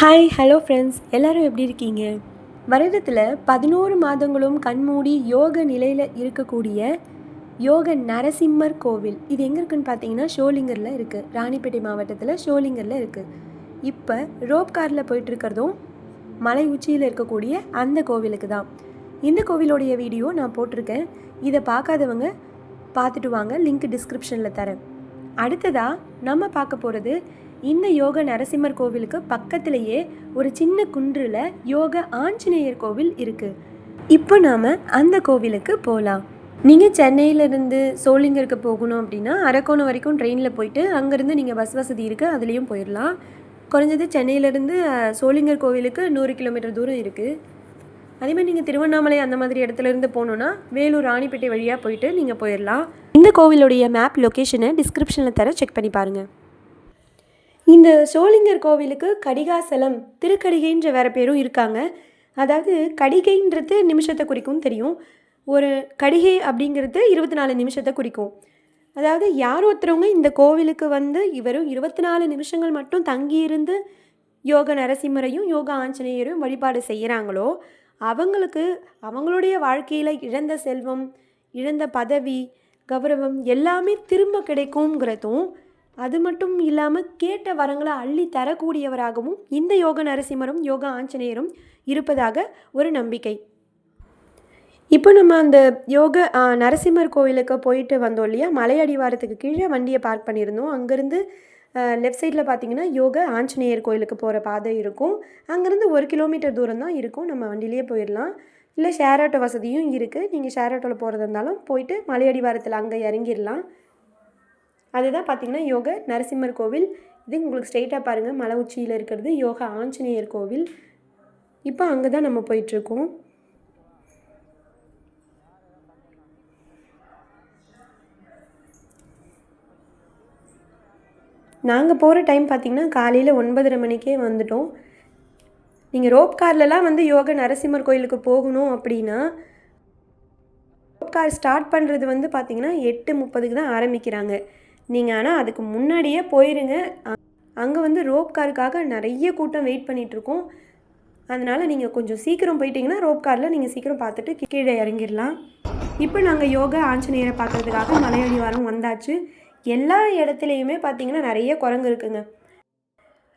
Hi hello friends எல்லோரும் எப்படி இருக்கீங்க? வருடத்தில் பதினோரு மாதங்களும் கண்மூடி யோக நிலையில் இருக்கக்கூடிய யோக நரசிம்மர் கோவில். இது எங்கே இருக்குன்னு பார்த்தீங்கன்னா ஷோலிங்கரில் இருக்குது ராணிப்பேட்டை மாவட்டத்தில் ஷோலிங்கரில் இருக்குது இப்போ ரோப் காரில் போயிட்டுருக்கிறதும் மலை உச்சியில் இருக்கக்கூடிய அந்த கோவிலுக்கு தான். இந்த கோவிலோடைய வீடியோ நான் போட்டிருக்கேன். இதை பார்க்காதவங்க பார்த்துட்டு வாங்க. லிங்க் டிஸ்கிரிப்ஷனில் தரேன். அடுத்ததாக நம்ம பார்க்க போகிறது இந்த யோக நரசிம்மர் கோவிலுக்கு பக்கத்திலேயே ஒரு சின்ன குன்றில் யோக ஆஞ்சநேயர் கோவில் இருக்குது இப்போ நாம் அந்த கோவிலுக்கு போகலாம் நீங்கள் சென்னையிலேருந்து சோளிங்கருக்கு போகணும் அப்படின்னா அரக்கோணம் வரைக்கும் ட்ரெயினில் போயிட்டு அங்கேருந்து நீங்கள் பஸ் வசதி இருக்குது அதுலேயும் போயிடலாம். குறைஞ்சது சென்னையிலேருந்து சோளிங்கர் கோவிலுக்கு நூறு கிலோமீட்டர் தூரம் இருக்குது அதேமாதிரி நீங்கள் திருவண்ணாமலை அந்த மாதிரி இடத்துலேருந்து போகணுன்னா வேலூர் ராணிப்பேட்டை வழியாக போயிட்டு நீங்கள் போயிடலாம் இந்த கோவிலுடைய மேப் லொக்கேஷனை டிஸ்கிரிப்ஷனில் தர செக் பண்ணி பாருங்கள் இந்த சோளிங்கர் கோவிலுக்கு கடிகாசலம் திருக்கடிகைன்ற வேறு பேரும் இருக்காங்க. அதாவது கடிகைன்றது நிமிஷத்தை குறிக்கும் தெரியும். ஒரு கடிகை அப்படிங்கிறது இருபத்தி நாலு நிமிஷத்தை குறிக்கும். அதாவது யார் ஒருத்தரவங்க இந்த கோவிலுக்கு வந்து இவரும் இருபத்தி நாலு நிமிஷங்கள் மட்டும் தங்கியிருந்து யோக நரசிம்மரையும் யோக ஆஞ்சநேயரையும் வழிபாடு செய்கிறாங்களோ அவங்களுக்கு அவங்களுடைய வாழ்க்கையில் இழந்த செல்வம் இழந்த பதவி கௌரவம் எல்லாமே திரும்ப கிடைக்குங்கிறதும் அது மட்டும் இல்லாமல் கேட்ட வரங்களை அள்ளி தரக்கூடியவராகவும் இந்த யோக நரசிம்மரும் யோக ஆஞ்சநேயரும் இருப்பதாக ஒரு நம்பிக்கை. இப்போ நம்ம அந்த யோக நரசிம்மர் கோவிலுக்கு போயிட்டு வந்தோம் இல்லையா? மலையடிவாரத்துக்கு கீழே வண்டியை பார்க் பண்ணியிருந்தோம். அங்கேருந்து லெஃப்ட் சைடில் பார்த்தீங்கன்னா யோக ஆஞ்சநேயர் கோயிலுக்கு போகிற பாதை இருக்கும். அங்கேருந்து ஒரு கிலோமீட்டர் தூரம் தான் இருக்கும். நம்ம வண்டியிலேயே போயிடலாம் இல்லை ஷேர் ஆட்டோ வசதியும் இருக்குது நீங்கள் ஷேர் ஆட்டோவில் போகிறதா இருந்தாலும் போயிட்டு மலையடிவாரத்தில் அங்கே இறங்கிடலாம் அதுதான் பார்த்தீங்கன்னா யோக நரசிம்மர் கோவில். இது உங்களுக்கு ஸ்ட்ரெயிட்டாக பாருங்கள் மலை உச்சியில் இருக்கிறது யோகா ஆஞ்சநேயர் கோவில். இப்போ அங்கே தான் நம்ம போயிட்டுருக்கோம். நாங்கள் போகிற டைம் பார்த்திங்கன்னா காலையில் ஒன்பதரை மணிக்கே வந்துட்டோம். நீங்கள் ரோப் கார்லலாம் வந்து யோக நரசிம்மர் கோயிலுக்கு போகணும் அப்படின்னா ரோப் கார் ஸ்டார்ட் பண்ணுறது வந்து பார்த்திங்கன்னா எட்டு முப்பதுக்கு தான் ஆரம்பிக்கிறாங்க. நீங்கள் ஆனால் அதுக்கு முன்னாடியே போயிருங்க. அங்கே வந்து ரோப் காருக்காக நிறைய கூட்டம் வெயிட் பண்ணிகிட்ருக்கோம் அதனால் நீங்கள் கொஞ்சம் சீக்கிரம் போயிட்டீங்கன்னா ரோப் காரில் நீங்கள் சீக்கிரம் பார்த்துட்டு கீழே இறங்கிடலாம். இப்போ நாங்கள் யோகா ஆஞ்சநேயரை பார்க்கறதுக்காக மலையடிவாரம் வந்தாச்சு. எல்லா இடத்துலையுமே பார்த்தீங்கன்னா நிறைய குரங்கு இருக்குங்க.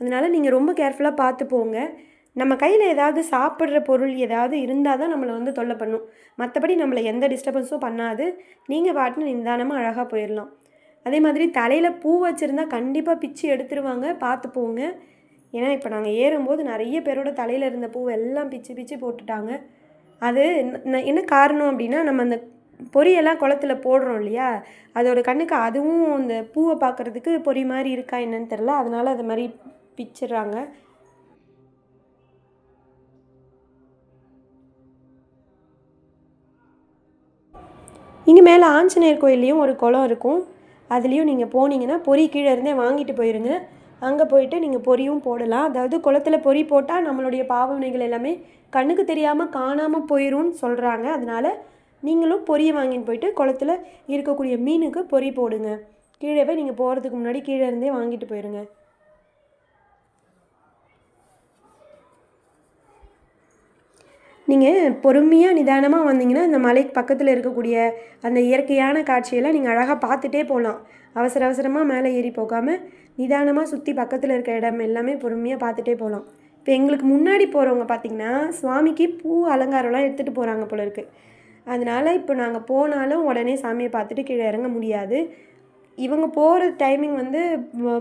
அதனால் நீங்கள் ரொம்ப கேர்ஃபுல்லாக பார்த்து போங்க. நம்ம கையில் ஏதாவது சாப்பிட்ற பொருள் ஏதாவது இருந்தால் தான் நம்மளை வந்து தொல்லை பண்ணும். மற்றபடி நம்மளை எந்த டிஸ்டர்பன்ஸும் பண்ணாது. நீங்கள் பாட்டுன்னு நிதானமாக அழகாக போயிடலாம் அதே மாதிரி தலையில் பூ வச்சுருந்தா கண்டிப்பாக பிச்சு எடுத்துருவாங்க. பார்த்து போங்க. ஏன்னா இப்போ நாங்கள் ஏறும்போது நிறைய பேரோட தலையில் இருந்த பூவை எல்லாம் பிச்சு பிச்சு போட்டுட்டாங்க. அது என்ன காரணம் அப்படின்னா நம்ம அந்த பொரியெல்லாம் குளத்துல போடுறோம் இல்லையா? அதோட கண்ணுக்கு அதுவும் அந்த பூவை பார்க்குறதுக்கு பொறி மாதிரி இருக்கா என்னன்னு தெரில அதனால் அது மாதிரி பிச்சிடுறாங்க இங்கே மேலே ஆஞ்சநேயர் கோயில்லையும் ஒரு குளம் இருக்கும். அதுலேயும் நீங்கள் போனீங்கன்னா பொறி கீழே இருந்தே வாங்கிட்டு போயிருங்க. அங்கே போயிட்டு நீங்கள் பொரியும் போடலாம். அதாவது குளத்துல பொறி போட்டால் நம்மளுடைய பாவனைகள் எல்லாமே கண்ணுக்கு தெரியாமல் காணாமல் போயிரும்னு சொல்கிறாங்க அதனால் நீங்களும் பொரியை வாங்கின்னு போயிட்டு குளத்துல இருக்கக்கூடிய மீனுக்கு பொறி போடுங்க. கீழேவே நீங்கள் போகிறதுக்கு முன்னாடி கீழே இருந்தே வாங்கிட்டு போயிடுங்க நீங்கள் பொறுமையாக நிதானமாக வந்தீங்கன்னா இந்த மலைக்கு பக்கத்தில் இருக்கக்கூடிய அந்த இயற்கையான காட்சியெல்லாம் நீங்கள் அழகாக பார்த்துட்டே போகலாம் அவசர அவசரமாக மேலே ஏறி போகாமல் நிதானமாக சுற்றி பக்கத்தில் இருக்க இடம் எல்லாமே பொறுமையாக பார்த்துட்டே போகலாம் இப்போ எங்களுக்கு முன்னாடி போகிறவங்க பார்த்தீங்கன்னா சுவாமிக்கு பூ அலங்காரம்லாம் எடுத்துகிட்டு போகிறாங்க போல இருக்குது அதனால் இப்போ நாங்கள் போனாலும் உடனே சாமியை பார்த்துட்டு கீழே இறங்க முடியாது. இவங்க போகிற டைமிங் வந்து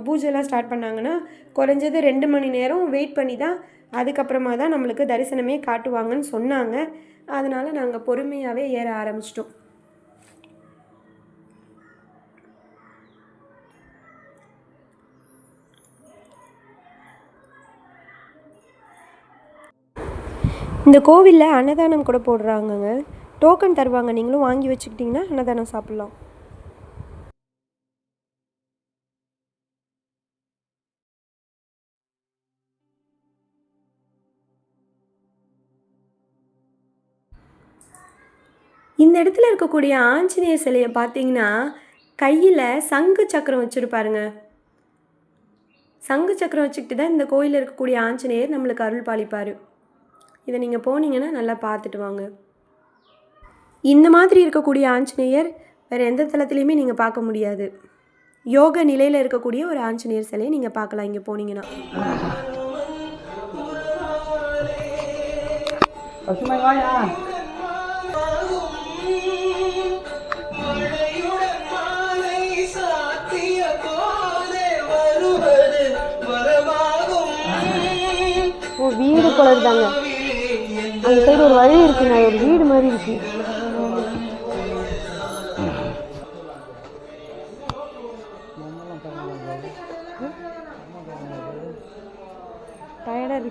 பூஜைலாம் ஸ்டார்ட் பண்ணாங்கன்னா குறைஞ்சது ரெண்டு மணி நேரம் வெயிட் பண்ணி தான் அதுக்கப்புறமா தான் நம்மளுக்கு தரிசனமே காட்டுவாங்கன்னு சொன்னாங்க. அதனால் நாங்கள் பொறுமையாகவே ஏற ஆரம்பிச்சிட்டோம். இந்த கோவிலில் அன்னதானம் கூட போடுறாங்கங்க. டோக்கன் தருவாங்க. நீங்களும் வாங்கி வச்சுக்கிட்டிங்கன்னா அன்னதானம் சாப்பிட்லாம். இந்த இடத்துல இருக்கக்கூடிய ஆஞ்சநேயர் சிலையை பார்த்தீங்கன்னா கையில் சங்கு சக்கரம் வச்சுருப்பாருங்க சங்கு சக்கரம் வச்சுக்கிட்டு தான் இந்த கோயிலில் இருக்கக்கூடிய ஆஞ்சநேயர் நம்மளுக்கு அருள் பாலிப்பார். இதை நீங்கள் போனீங்கன்னா நல்லா பார்த்துட்டு வாங்க. இந்த மாதிரி இருக்கக்கூடிய ஆஞ்சநேயர் வேறு எந்த தளத்துலையுமே நீங்கள் பார்க்க முடியாது. யோக நிலையில் இருக்கக்கூடிய ஒரு ஆஞ்சநேயர் சிலையை நீங்கள் பார்க்கலாம் இங்கே போனீங்கன்னா. ஓ வீடு போல இருக்காங்க அந்த சைடு ஒரு வழி இருக்குங்க ஒரு வீடு மாதிரி இருக்கு. இருக்குது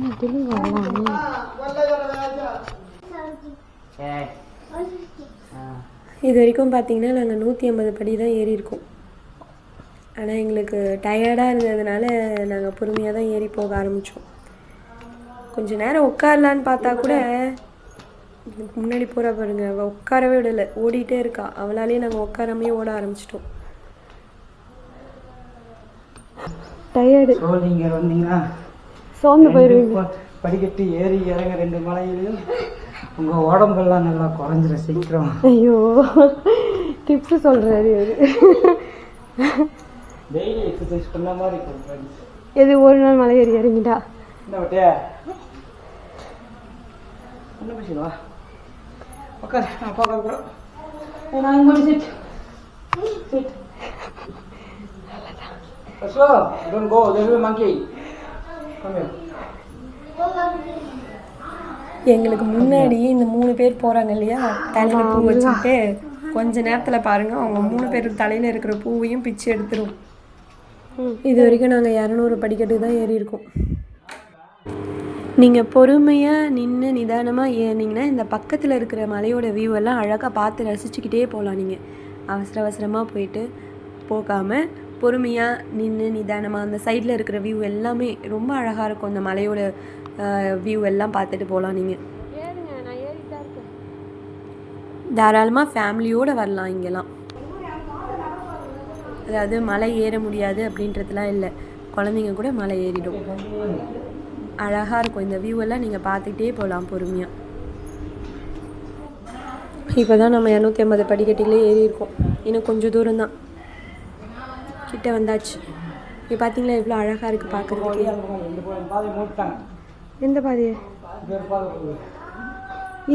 வா ஏய் ஆ. இது வரைக்கும் பார்த்தீங்கன்னா நாங்கள் நூற்றி ஐம்பது படி தான் ஏறி இருக்கோம். ஆனால் எங்களுக்கு டயர்டாக இருந்ததுனால நாங்கள் பொறுமையாக தான் ஏறி போக ஆரம்பித்தோம். கொஞ்ச நேரம் உட்காரலான்னு பார்த்தா கூட முன்னாடி போகிற பாருங்க அவள் உட்காரவே விடலை. ஓடிட்டே இருக்கா. அவளாலேயே நாங்கள் உட்காராமையே ஓட ஆரம்பிச்சிட்டோம். டயர்டு சோர்ந்து ரெண்டு போயிருவீங்க. ப- படிக்கட்டு ஏறி இறங்க ரெண்டு மலையிலையும் உங்கள் உடம்பெல்லாம் நல்லா குறைஞ்சிரும் சீக்கிரம். ஐயோ டிப்ஸ் சொல்கிறாரு அவரு டெய்லி எக்ஸசைஸ் பண்ண மாதிரி இருக்கும். எது ஒரு நாள் மலை ஏறி இறங்கிட்டா? என்ன விட்டியா என்ன பேசிடுவா உட்கார் நான் பார்க்க நான் இங்கே sit sit go. There's a monkey. Come here. எங்களுக்கு முன்னாடி இந்த மூணு பேர் போகிறாங்க இல்லையா? தலையில் பூ வச்சுக்கிட்டு கொஞ்ச நேரத்தில் பாருங்கள் அவங்க மூணு பேர் தலையில் இருக்கிற பூவையும் பிச்சு எடுத்துரும். இது வரைக்கும் நாங்கள் இரநூறு படிக்கட்டுக்கு தான் ஏறி இருக்கோம். நீங்கள் பொறுமையாக நின்று நிதானமாக ஏறினீங்கன்னா இந்த பக்கத்தில் இருக்கிற மலையோட வியூ எல்லாம் அழகாக பார்த்து ரசிச்சுக்கிட்டே போகலாம் நீங்கள் அவசர அவசரமாக போயிட்டு போகாமல் பொறுமையாக நின்று நிதானமாக அந்த சைடில் இருக்கிற வியூ எல்லாமே ரொம்ப அழகாக இருக்கும். அந்த மலையோட வியூ எல்லாம் பார்த்துட்டு போகலாம் நீங்கள் தாராளமாக ஃபேமிலியோடு வரலாம் இங்கெல்லாம். அதாவது மலை ஏற முடியாது அப்படின்றதுலாம் இல்லை. குழந்தைங்க கூட மலை ஏறிடும். அழகாக இருக்கும். இந்த வியூ எல்லாம் நீங்கள் பார்த்துக்கிட்டே போகலாம் பொறுமையாக இப்போ தான் நம்ம இரநூத்தி ஐம்பது படிக்கட்டிலே ஏறி இருக்கோம் இன்னும் கொஞ்சம் தூரம் தான். கிட்ட வந்தாச்சு. இப்போ பார்த்தீங்களா எவ்வளோ அழகாக இருக்குது பார்க்குறதுக்கு எந்த பாதையை?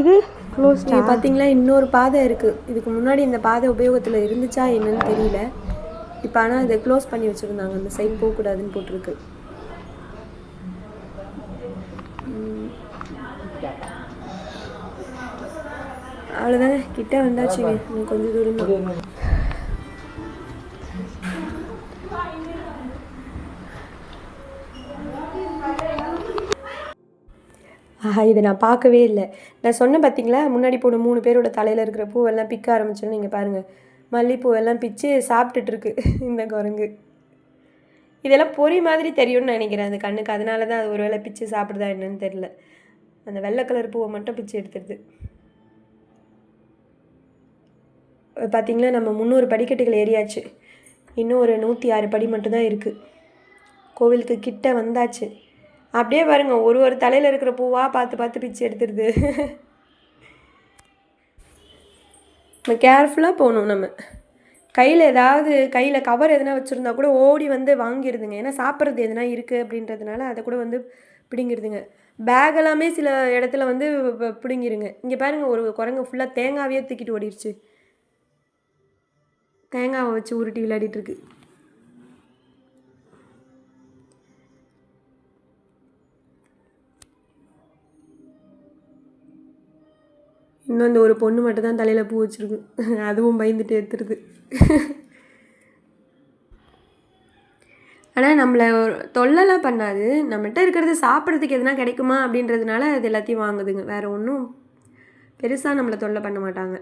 இது இது க்ளோஸ் இங்கே பார்த்தீங்களா இன்னொரு பாதை இருக்குது இதுக்கு முன்னாடி இந்த பாதை உபயோகத்தில் இருந்துச்சா என்னன்னு தெரியல. இப்போ ஆனால் இதை க்ளோஸ் பண்ணி வச்சுருந்தாங்க. அந்த சைட் போகக்கூடாதுன்னு போட்டிருக்கு. அவ்வளோதானே அவ்வளோதாங்க கிட்ட வந்தாச்சுங்க. இன்னும் கொஞ்சம் தூரம் ஆஹா இதை நான் பார்க்கவே இல்லை. நான் சொன்னேன் பார்த்தீங்களா முன்னாடி போன மூணு பேரோட தலையில் இருக்கிற பூவெல்லாம் பிக்க ஆரம்பிச்சோன்னு நீங்கள் பாருங்கள் மல்லிப்பூவெல்லாம் பிச்சு சாப்பிட்டுட்டுருக்கு இந்த குரங்கு. இதெல்லாம் பொறி மாதிரி தெரியும்னு நினைக்கிறேன் அது கண்ணுக்கு. அதனால தான் அது ஒரு வேளை பிச்சு சாப்பிடுதா என்னன்னு தெரில அந்த வெள்ளை கலர் பூவை மட்டும் பிச்சு எடுத்துடுது. பார்த்தீங்களா நம்ம முந்நூறு படிக்கட்டுகள் ஏறியாச்சு. இன்னும் ஒரு நூற்றி ஆறு படி மட்டும்தான் இருக்குது கோவிலுக்கு கிட்ட வந்தாச்சு. அப்படியே பாருங்கள் ஒரு ஒரு தலையில் இருக்கிற பூவாக பார்த்து பார்த்து பிச்சு எடுத்துருது நம்ம கேர்ஃபுல்லாக போகணும் நம்ம. கையில் ஏதாவது கையில் கவர் எதனா வச்சுருந்தா கூட ஓடி வந்து வாங்கிடுதுங்க ஏன்னா சாப்பிட்றது எதனா இருக்குது அப்படின்றதுனால அதை கூட வந்து பிடுங்கிடுதுங்க பேக் எல்லாமே சில இடத்துல வந்து பிடுங்கிருங்க. இங்கே பாருங்க ஒரு குரங்கு ஃபுல்லாக தேங்காவே தூக்கிட்டு ஓடிடுச்சு தேங்காவை வச்சு உருட்டி விளையாடிட்டு இருக்கு. இன்னும் அந்த ஒரு பொண்ணு மட்டும் தான் தலையில் பூ வச்சுருக்கும் அதுவும் பயந்துட்டு எடுத்துருது. ஆனால் நம்மளை ஒரு தொல்லைலாம் பண்ணாது. நம்மகிட்ட இருக்கிறது சாப்பிட்றதுக்கு எதுனா கிடைக்குமா அப்படின்றதுனால அது எல்லாத்தையும் வாங்குதுங்க. வேறு ஒன்றும் பெருசாக நம்மளை தொல்லை பண்ண மாட்டாங்க.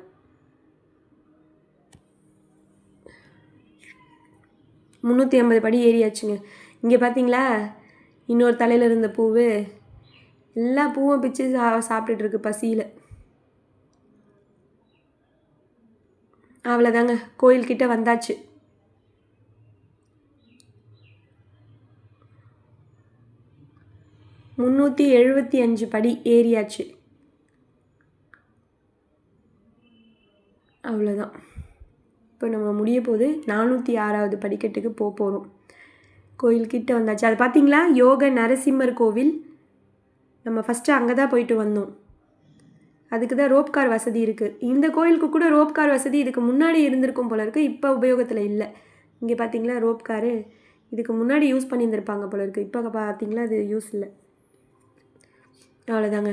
முந்நூற்றி ஐம்பது படி ஏறியாச்சுங்க. இங்கே பார்த்தீங்களா இன்னொரு தலையில் இருந்த பூவு. எல்லா பூவும் பிச்சு சா சாப்பிட்டுட்டு இருக்கு பசியில். அவ்வளோதாங்க கோயில்கிட்ட வந்தாச்சு. முந்நூற்றி எழுபத்தி அஞ்சு படி ஏறியாச்சு. அவ்வளோதான் இப்போ நம்ம முடிய போது நானூற்றி ஆறாவது படிக்கட்டுக்கு போக போகிறோம் கோயில்கிட்ட வந்தாச்சு. அது பார்த்தீங்களா யோக நரசிம்மர் கோவில். நம்ம ஃபஸ்ட்டு அங்கே தான் போயிட்டு வந்தோம். அதுக்கு தான் ரோப் கார் வசதி இருக்குது இந்த கோயிலுக்கு கூட ரோப் கார் வசதி இதுக்கு முன்னாடி இருந்திருக்கும் போல இருக்குது இப்போ உபயோகத்தில் இல்லை. இங்கே பார்த்தீங்களா ரோப் காரு? இதுக்கு முன்னாடி யூஸ் பண்ணியிருந்திருப்பாங்க போல இருக்குது இப்போ பார்த்தீங்களா அது யூஸ் இல்லை. அவ்வளோதாங்க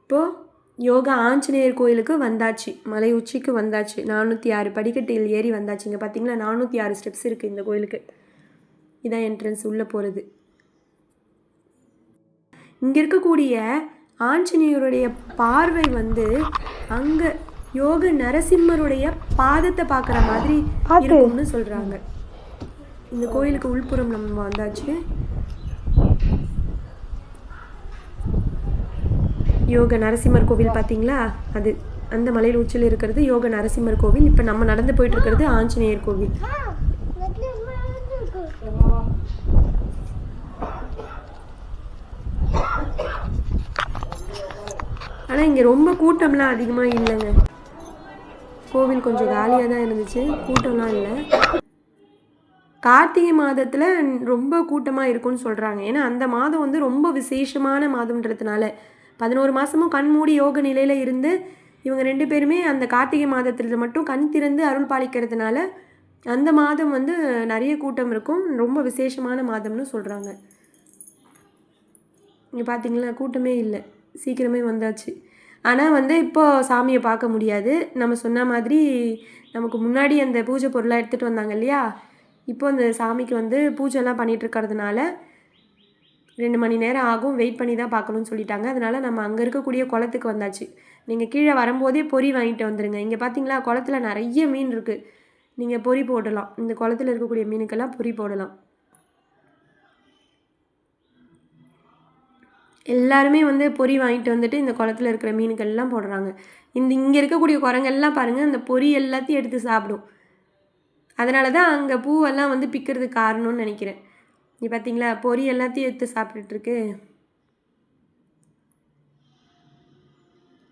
இப்போது யோகா ஆஞ்சநேயர் கோயிலுக்கு வந்தாச்சு. மலை உச்சிக்கு வந்தாச்சு. நானூற்றி ஆறு படிக்கட்டில் ஏறி வந்தாச்சு. இங்கே பார்த்தீங்களா நானூற்றி ஆறு ஸ்டெப்ஸ் இருக்குது இந்த கோயிலுக்கு. இதான் என்ட்ரன்ஸ் உள்ளே போகிறது இங்கே இருக்கக்கூடிய ஆஞ்சநேயருடைய பார்வை வந்து அங்கே யோக நரசிம்மருடைய பாதத்தை பார்க்குற மாதிரி இருக்கும்னு சொல்கிறாங்க இந்த கோயிலுக்கு உள்புறம் நம்ம வந்தாச்சு. யோக நரசிம்மர் கோவில் பார்த்தீங்களா? அது அந்த மலையில் உச்சியில் இருக்கிறது யோக நரசிம்மர் கோவில். இப்போ நம்ம நடந்து போயிட்டு இருக்கிறது ஆஞ்சநேயர் கோவில். ஆனால் இங்கே ரொம்ப கூட்டம்லாம் அதிகமாக இல்லைங்க. கோவில் கொஞ்சம் காலியாக தான் இருந்துச்சு. கூட்டம்லாம் இல்லை. கார்த்திகை மாதத்தில் ரொம்ப கூட்டமாக இருக்கும்னு சொல்கிறாங்க ஏன்னா அந்த மாதம் வந்து ரொம்ப விசேஷமான மாதம்ன்றதுனால. பதினோரு மாதமும் கண் மூடி யோக நிலையில் இருந்து இவங்க ரெண்டு பேருமே அந்த கார்த்திகை மாதத்தில் மட்டும் கண் திறந்து அருள் பாலிக்கிறதுனால அந்த மாதம் வந்து நிறைய கூட்டம் இருக்கும். ரொம்ப விசேஷமான மாதம்னு சொல்கிறாங்க இங்கே பார்த்தீங்களா கூட்டமே இல்லை. சீக்கிரமே வந்தாச்சு. ஆனால் வந்து இப்போது சாமியை பார்க்க முடியாது. நம்ம சொன்ன மாதிரி நமக்கு முன்னாடி அந்த பூஜை பொருளாக எடுத்துகிட்டு வந்தாங்க இல்லையா? இப்போ அந்த சாமிக்கு வந்து பூஜைலாம் பண்ணிட்டு ரெண்டு மணி நேரம் ஆகும். வெயிட் பண்ணி தான் பார்க்கணும்னு சொல்லிட்டாங்க. அதனால் நம்ம அங்கே இருக்கக்கூடிய குளத்துக்கு வந்தாச்சு. நீங்கள் கீழே வரும்போதே பொரி வாங்கிட்டு வந்துடுங்க இங்கே பார்த்தீங்களா? குளத்துல நிறைய மீன் இருக்குது நீங்கள் பொரி போடலாம். இந்த குளத்துல இருக்கக்கூடிய மீனுக்கெல்லாம் பொரி போடலாம். எல்லாருமே வந்து பொரி வாங்கிட்டு வந்துட்டு இந்த குளத்துல இருக்கிற மீன்கள்லாம் போடுறாங்க. இந்த இங்கே இருக்கக்கூடிய குரங்கெல்லாம் பாருங்கள் அந்த பொரி எல்லாத்தையும் எடுத்து சாப்பிடும். அதனால தான் அங்கே பூவெல்லாம் வந்து பிக்கிறதுக்கு காரணம்னு நினைக்கிறேன். நீ பார்த்தீங்களா பொரி எல்லாத்தையும் எடுத்து சாப்பிட்டுட்ருக்கு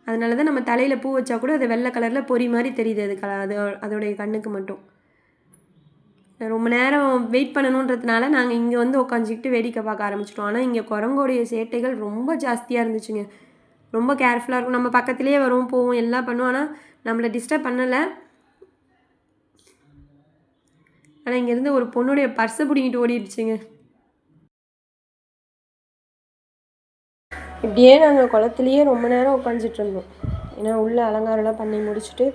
அதனால தான் நம்ம தலையில் பூ வச்சா கூட அது வெள்ளை கலரில் பொரி மாதிரி தெரியுது அது கல அதோ அதோடைய கண்ணுக்கு மட்டும். ரொம்ப நேரம் வெயிட் பண்ணணுன்றதுனால நாங்கள் இங்கே வந்து உட்காந்துக்கிட்டு வேடிக்கை பார்க்க ஆரம்பிச்சிட்டோம். ஆனால் இங்கே குரங்கோடைய சேட்டைகள் ரொம்ப ஜாஸ்தியாக இருந்துச்சுங்க. ரொம்ப கேர்ஃபுல்லாக இருக்கும். நம்ம பக்கத்துலேயே வரும் போவோம் எல்லாம் பண்ணுவோம். ஆனால் நம்மளை டிஸ்டர்ப் பண்ணலை. ஆனால் இங்கேருந்து ஒரு பொண்ணுடைய பர்ஸை பிடிங்கிட்டு ஓடிடுச்சுங்க. இப்படியே நாங்கள் குளத்துலேயே ரொம்ப நேரம் உட்காந்துட்டு இருந்தோம். ஏன்னா உள்ளே அலங்காரம்லாம் பண்ணி முடிச்சுட்டு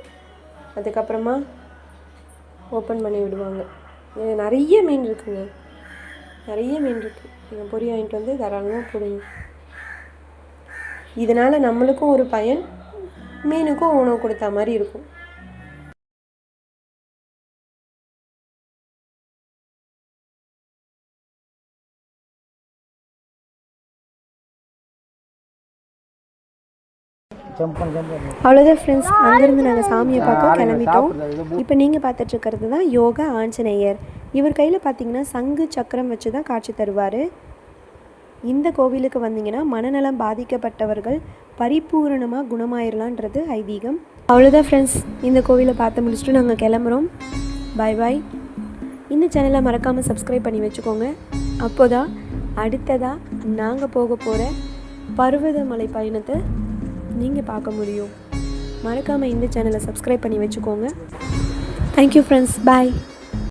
அதுக்கப்புறமா ஓப்பன் பண்ணி விடுவாங்க. நிறைய மீன் இருக்குங்க. நிறைய மீன் இருக்குது நீங்கள் பொறி வாங்கிட்டு வந்து தாராளமாக போடுங்க. இதனால் நம்மளுக்கும் ஒரு பயன் மீனுக்கும் உணவு கொடுத்த மாதிரி இருக்கும். அவ்வளோதான் ஃப்ரெண்ட்ஸ் அங்கேருந்து நாங்கள் சாமியை பார்க்க கிளம்பிட்டோம். இப்போ நீங்கள் பார்த்துட்டு இருக்கிறது தான் யோகா ஆஞ்சநேயர். இவர் கையில் பார்த்தீங்கன்னா சங்கு சக்கரம் வச்சு தான் காட்சி தருவார். இந்த கோவிலுக்கு வந்தீங்கன்னா மனநலம் பாதிக்கப்பட்டவர்கள் பரிபூரணமாக குணமாயிரலான்றது ஐதீகம். அவ்வளோதான் ஃப்ரெண்ட்ஸ் இந்த கோவிலை பார்த்து முடிச்சுட்டு நாங்கள் கிளம்புறோம். பாய் பாய் இந்த சேனலை மறக்காமல் சப்ஸ்கிரைப் பண்ணி வச்சுக்கோங்க. அப்போ தான் அடுத்ததாக நாங்கள் போக போகிற பர்வதமலை பயணத்தை நீங்கள் பார்க்க முடியும். மறக்காமல் இந்த சேனலை சப்ஸ்கிரைப் பண்ணி வச்சுக்கோங்க. Thank you friends bye